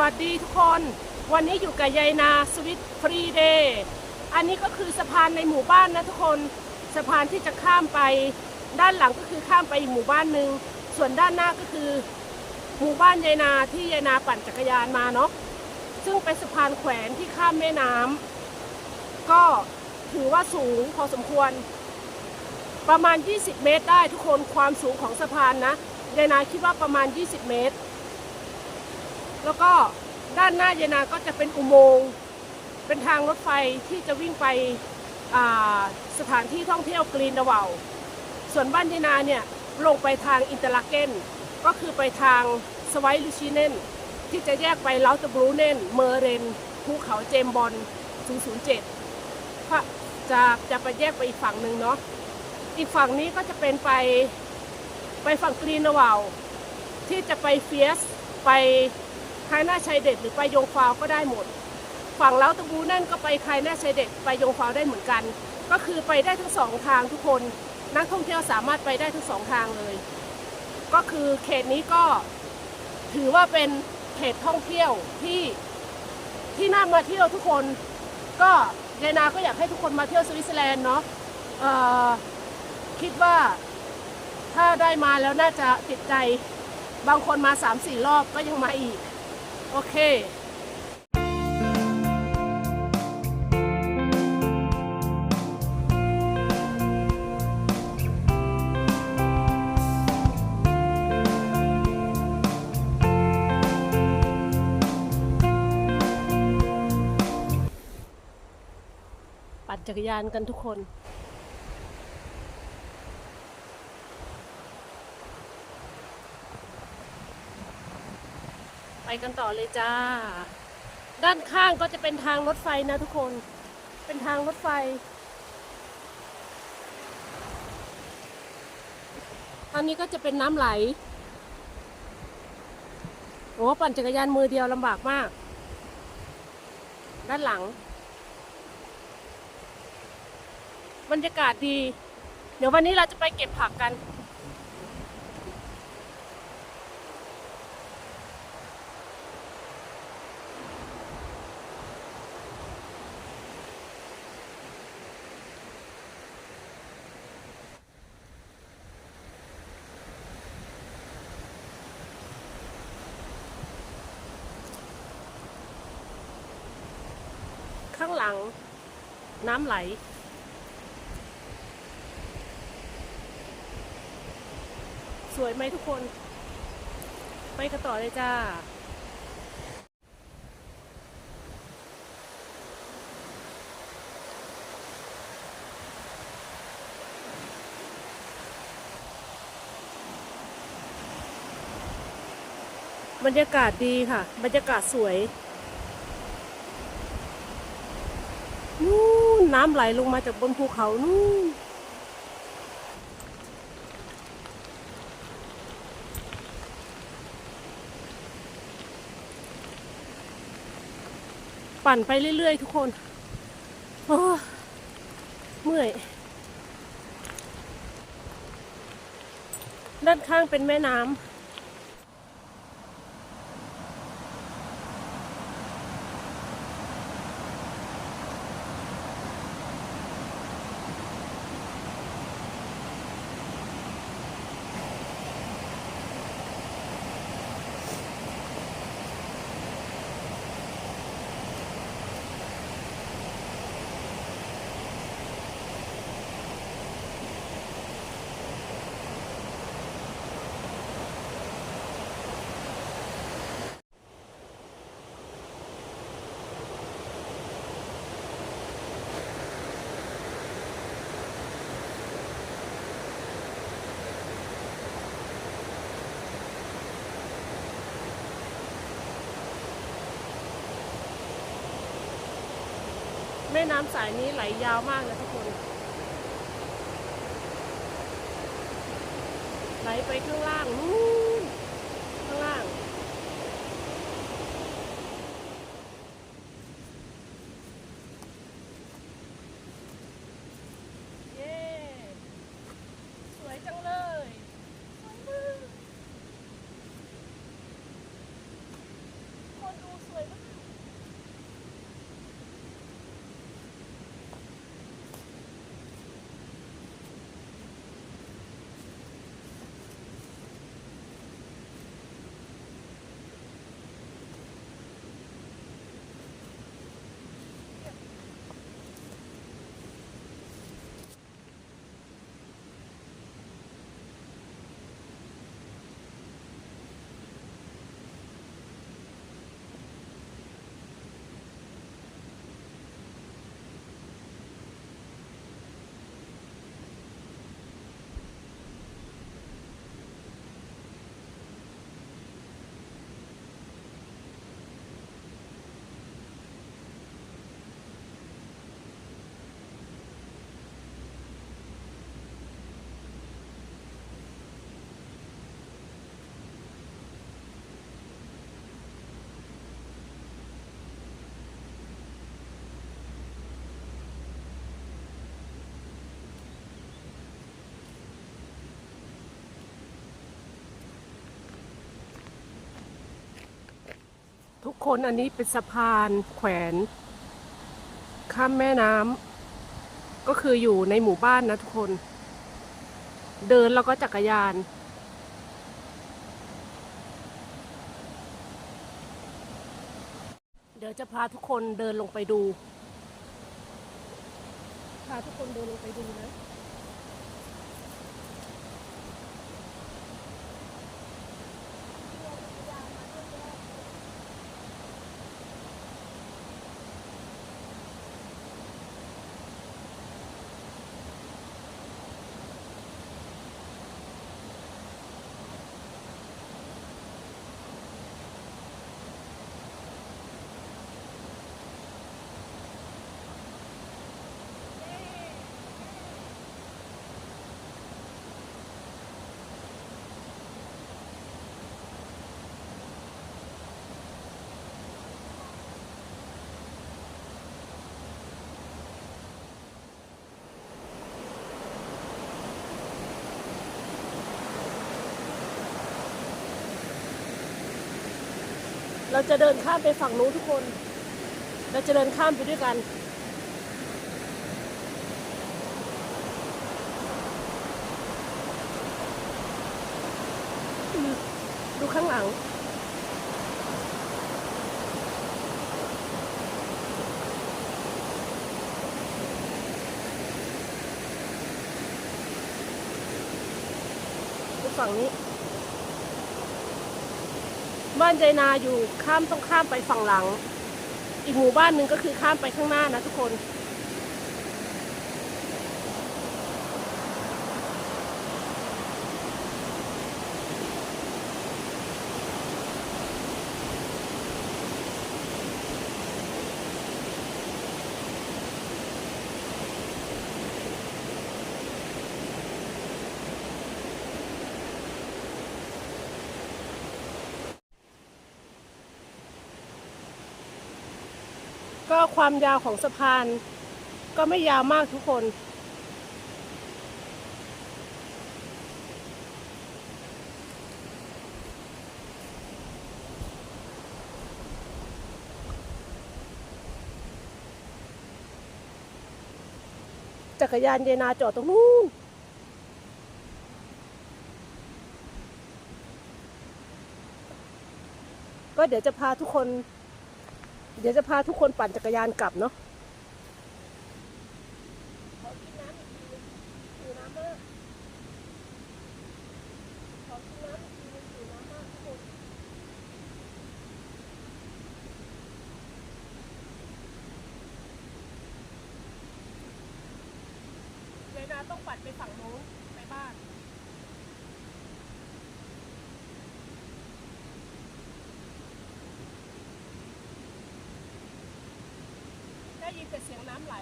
วัสดีทุกคน วันนี้อยู่กับยายนาสวิตฟรีเดย์อันนี้ก็คือสะพานในหมู่บ้านนะทุกคนสะพานที่จะข้ามไป ด้านหลังก็คือข้ามไปอีกหมู่บ้านหนึ่งส่วนด้านหน้าก็คือ หมู่บ้านยายนาที่ยายนาปั่นจักรยานมาเนาะซึ่งเป็นสะพานแขวนที่ข้ามแม่น้ำก็ถือว่าสูงพอสมควร ประมาณ 20 เมตรได้ทุกคนความสูงของสะพานนะยายนาคิดว่าประมาณ 20 เมตร แล้วก็ด้านหน้ายายนาก็จะเป็นอุโมงค์เป็นทางรถไฟที่จะวิ่งไปสถานที่ท่องเที่ยวกรีนดาวาส่วนบ้านยายนาเนี่ยลงไปทางอินเตอร์ลาเกนก็คือไปทางสไวลูชิเนนที่จะแยกไปลาตบรูเนนเมอร์เรนภูเขาเจมบอล007ก็จะจะไปแยกไปอีกฝั่งหนึ่งเนาะอีกฝั่งนี้ก็จะเป็นไปไปฝั่งกรีนดาวาที่จะไปเฟียสไป คายหน้าชายเด็ดหรือไปโยงฟาวก็ได้หมด ฝั่งเล้าตะบูนั่นก็ไปคายหน้าชายเด็ดไปโยงฟาวได้เหมือนกัน ก็คือไปได้ทั้งสองทางทุกคน นักท่องเที่ยวสามารถไปได้ทั้งสองทางเลย ก็คือเขตนี้ก็ถือว่าเป็นเขตท่องเที่ยวที่ที่น่ามาเที่ยวทุกคน ก็ยายนาก็อยากให้ทุกคนมาเที่ยวสวิตเซอร์แลนด์เนาะคิดว่าถ้าได้มาแล้วน่าจะติดใจ บางคนมา3-4รอบก็ยังมาอีก โอเคปั่นจักรยานกันทุกคน กันต่อเลยจ้า ด้านข้างก็จะเป็นทางรถไฟนะทุกคน เป็นทางรถไฟตอนนี้ก็จะเป็นน้ำไหล โอ้ปั่นจักรยานมือเดียวลำบากมาก ด้านหลัง บรรยากาศดี เดี๋ยววันนี้เราจะไปเก็บผักกัน ข้างหลังน้ำไหล สวยไหมทุกคน ไปกันต่อเลยจ้าบรรยากาศดีค่ะ บรรยากาศสวย น้ำไหลลงมาจากบนภูเขานู่นปั่นไปเรื่อย ๆ ทุกคนโอ้เมื่อย ด้านข้างเป็นแม่น้ำ น้ำสายนี้ไหลยาวมากนะทุกคน ไหลไปข้างล่างนู้ ทุกคนอันนี้เป็นสะพานแขวนข้ามแม่น้ำก็คืออยู่ในหมู่บ้านนะทุกคน เดินแล้วก็จักรยาน เดี๋ยวจะพาทุกคนเดินลงไปดู พาทุกคนเดินลงไปดูนะ เราจะเดินข้ามไปฝั่งนู้นทุกคน เราจะเดินข้ามไปด้วยกัน ดูข้างหลังฝั่งนี้ บ้านใจนาอยู่ข้ามต้องข้ามไปฝั่งหลัง อีกหมู่บ้านหนึ่งก็คือข้ามไปข้างหน้านะทุกคน ก็ความยาวของสะพาน ก็ไม่ยาวมากทุกคน จักรยานเยนาจอดตรงนู้นก็เดี๋ยวจะพาทุกคน เดี๋ยวจะพาทุกคนปั่นจักรยานกลับเนาะขอกินน้ำอีกทีนึงหิวน้ำมากขอกินน้ำอีกทีนึงหิวน้ำมากทุกคนเวลาต้องปั่นไปฝั่งโน้นไปบ้าน ได้ ยินแต่เสียงน้ำไหล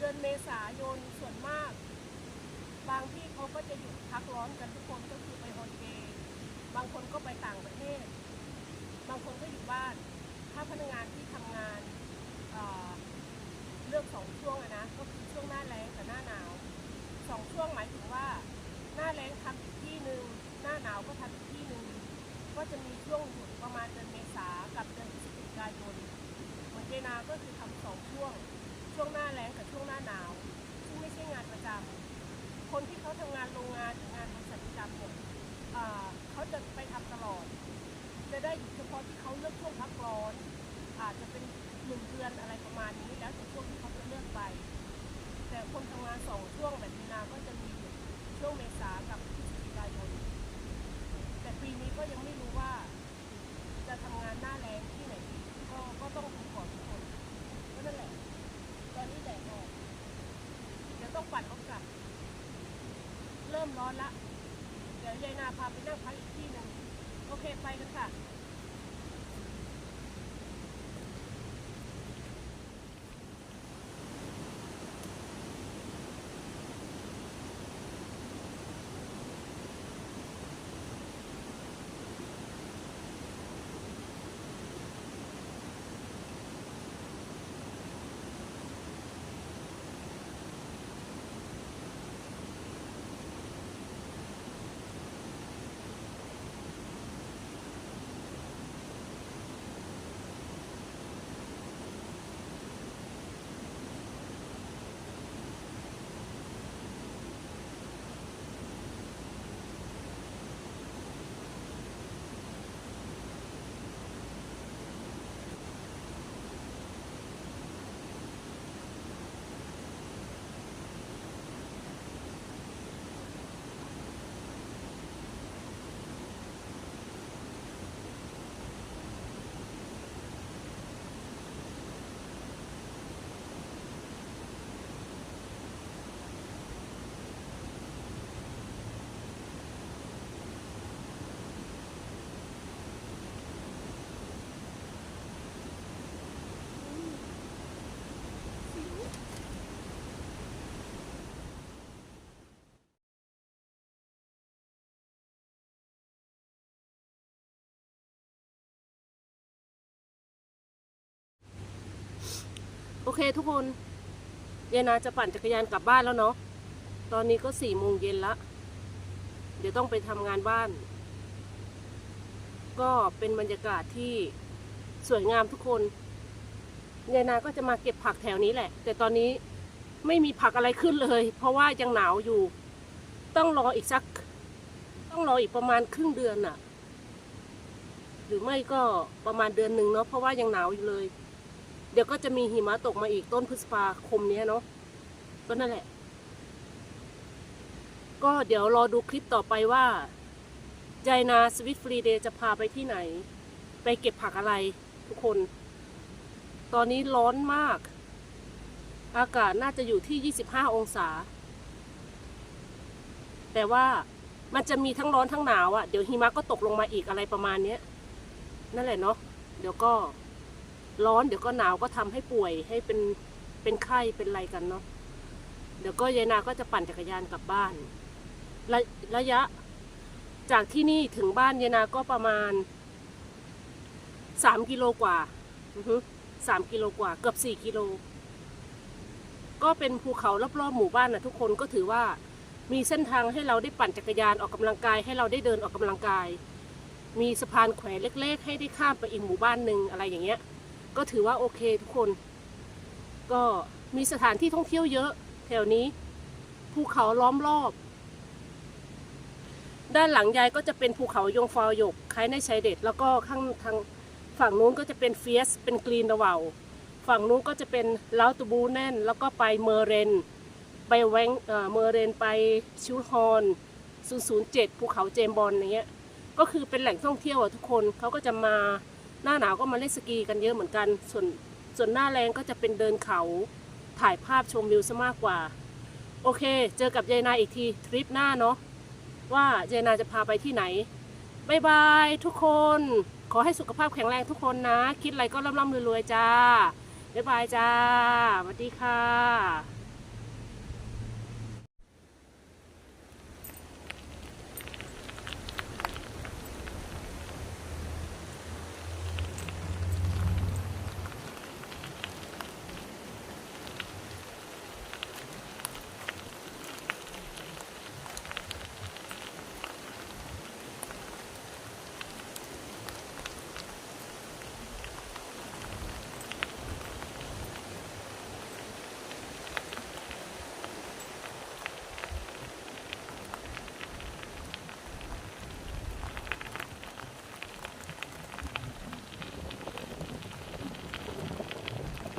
เดือนเมษายนส่วนมาก บางที่เขาก็จะหยุด พักร้อนกันทุกคนก็คือไปฮอลเดย์บางคนก็ไปต่างประเทศ บางคนก็อยู่บ้าน ถ้าพนักงานที่ทำงานเเลือกสองช่วงนะ ก็คือช่วงหน้าแล้งกับหน้าหนาวสองช่วงหมายถึงว่า หน้าแล้งทำอีกที่หนึ่งหน้าหนาวก็ทำอีกที่หนึ่งก็จะมีช่วงหยุดประมาณเดือนเมษากับเดือนพฤศจิกายนเหมือนเจนาก็คือทำสองช่วง ช่วงหน้าแล้งกับช่วงหน้าหนาวซึ่งไม่ใช่งานประจำ อ่อเขาจะไปทำตลอด จะได้เฉพาะที่เขาเลือกช่วงพักร้อน อาจจะเป็นหนึ่งเดือนอะไรประมาณนี้ แล้วแต่ช่วงที่เขาจะเลือกไป แต่คนทำงานสองช่วงแบบมีนาก็จะมีช่วงเมษากับพฤศจิกายน แต่ปีนี้ก็ยังไม่รู้ว่า จะทำงานหน้าแรงที่ไหนดีก็ก็ต้องดูก่อนทุกคนก็นั่นแหละ ตอนนี้แดดออกเดี๋ยวต้องปั่นรถกลับ เริ่มร้อนละ ดี๋ยวยายนาพาไปนั่งพักอีกที่หนึ่งโอเคไปกันค่ะ โอเคทุกคนยายนาจะปั่นจักรยานกลับบ้านแล้วเนาะ ตอนนี้ก็สี่โมงเย็นละ เดี๋ยวต้องไปทำงานบ้าน ก็เป็นบรรยากาศที่สวยงามทุกคนยายนาก็จะมาเก็บผักแถวนี้แหละ แต่ตอนนี้ไม่มีผักอะไรขึ้นเลย เพราะว่ายังหนาวอยู่ ต้องรออีกสัก ต้องรออีกประมาณครึ่งเดือนน่ะ หรือไม่ก็ประมาณเดือนหนึ่งเนาะ เพราะว่ายังหนาวอยู่เลย เดี๋ยวก็จะมีหิมะตกมาอีกต้นพฤษภาคมนี้เนาะก็นั่นแหละ ก็เดี๋ยวรอดูคลิปต่อไปว่าใจนาสวิตฟรีเดย์จะพาไปที่ไหน ไปเก็บผักอะไรทุกคน ตอนนี้ร้อนมาก อากาศน่าจะอยู่ที่ 25 องศา แต่ว่ามันจะมีทั้งร้อนทั้งหนาวอะ่ะ เดี๋ยวหิมะก็ตกลงมาอีกอะไรประมาณนี้นั่นแหละเนาะเดี๋ยวก็ ร้อนเดี๋ยวก็หนาวก็ทำให้ป่วยให้เป็นเป็นไข้เป็นอะไรกันเนาะเดี๋ยวก็ยายนาก็จะปั่นจักรยานกลับบ้านระระยะ จากที่นี่ถึงบ้านยายนาก็ประมาณสามกิโลกว่าสามกิโลกว่า เกือบสี่กิโล ก็เป็นภูเขารอบๆหมู่บ้านนะทุกคนก็ถือว่ามีเส้นทางให้เราได้ปั่นจักรยานออกกำลังกาย ให้เราได้เดินออกกำลังกาย มีสะพานแขวนเล็ก ๆ ให้ได้ข้ามไปอีกหมู่บ้านหนึ่งอะไรอย่างเงี้ย ก็ถือว่าโอเคทุกคน ก็มีสถานที่ท่องเที่ยวเยอะแถวนี้ภูเขาล้อมรอบ ด้านหลังยายก็จะเป็นภูเขายงฟาวหยกคล้ายในชายเด็ด แล้วก็ข้างทางฝั่งนู้นก็จะเป็นเฟียส เป็นกรีนระเวาฝั่งนู้นก็จะเป็นลาวตูบูแน่น แล้วก็ไปเมอร์เรน ไปแวงเอ่อเมอร์เรนไปชิวฮอน007 ภูเขาเจมบอลอย่างเงี้ย ก็คือเป็นแหล่งท่องเที่ยวอะทุกคนเขาก็จะมา หน้าหนาวก็มาเล่นสกีกันเยอะเหมือนกัน ส่วนส่วนหน้าแรงก็จะเป็นเดินเขาถ่ายภาพชมวิวซะมากกว่า โอเค เจอกับยายนาอีกทีทริปหน้าเนาะว่ายายนาจะพาไปที่ไหนบายบายทุกคน ขอให้สุขภาพแข็งแรงทุกคนนะ คิดอะไรก็ร่ำๆรวยๆจ้าบายบายจ้าสวัสดีค่ะ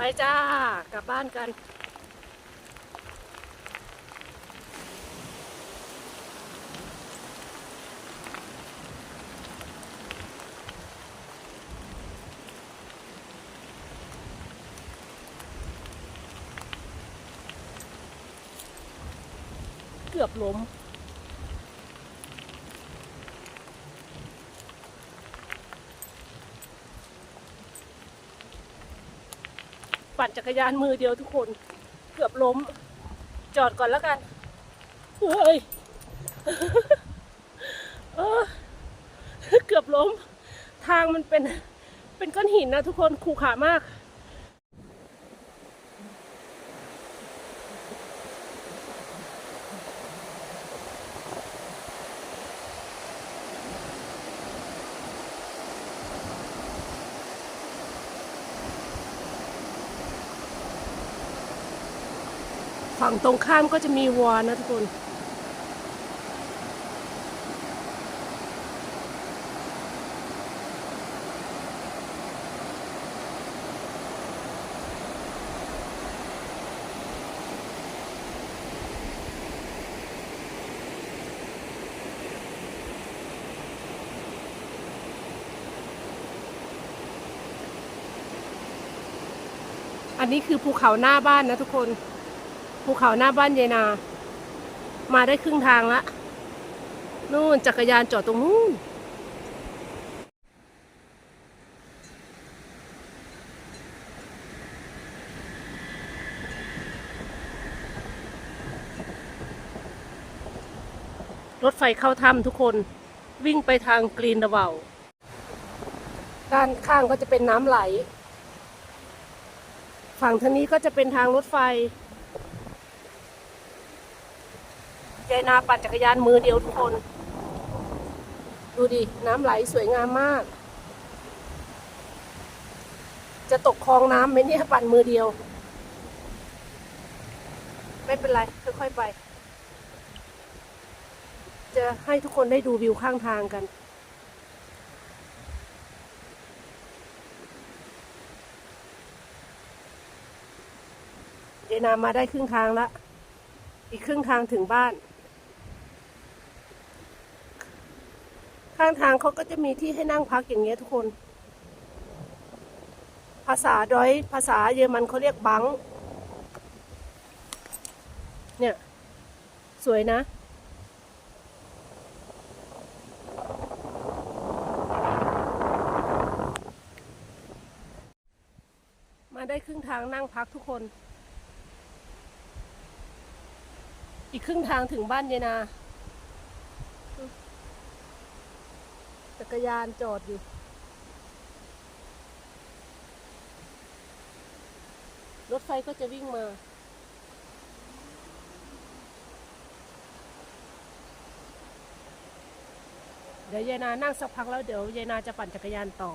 ไปจ้า กลับบ้านกัน เกือบล้ม จักรยานมือเดียวทุกคน เกือบล้ม จอดก่อนแล้วกัน เฮ้ยเออเกือบล้ม ทางมันเป็น เป็นก้อนหินนะทุกคนขูขามาก ฝั่งตรงข้ามก็จะมีวัวนะทุกคนอันนี้คือภูเขาหน้าบ้านนะทุกคน ภูเขาหน้าบ้านยายนา มาได้ครึ่งทางละนู่นจักรยานจอดตรงนู้นรถไฟเข้าถ้ำทุกคนวิ่งไปทางกรีนระเบาด้านข้างก็จะเป็นน้ำไหล ฝั่งทางนี้ก็จะเป็นทางรถไฟ ยายนาปั่นจักรยานมือเดียวทุกคน ดูดิ น้ำไหลสวยงามมาก จะตกคลองน้ำไหมเนี่ยปั่นมือเดียว ไม่เป็นไรค่อยๆไป จะให้ทุกคนได้ดูวิวข้างทางกันเยายนามาได้ครึ่งทางละ อีกครึ่งทางถึงบ้าน ข้างทางเขาก็จะมีที่ให้นั่งพักอย่างเงี้ยทุกคน ภาษาดอยภาษาเยอรมันเขาเรียกบัง เนี่ย สวยนะมาได้ครึ่งทางนั่งพักทุกคน อีกครึ่งทางถึงบ้านเยนา จักรยานจอดอยู่ รถไฟก็จะวิ่งมาเดี๋ยวยายนานั่งสักพักแล้วเดี๋ยวยายนาจะปั่นจักรยานต่อ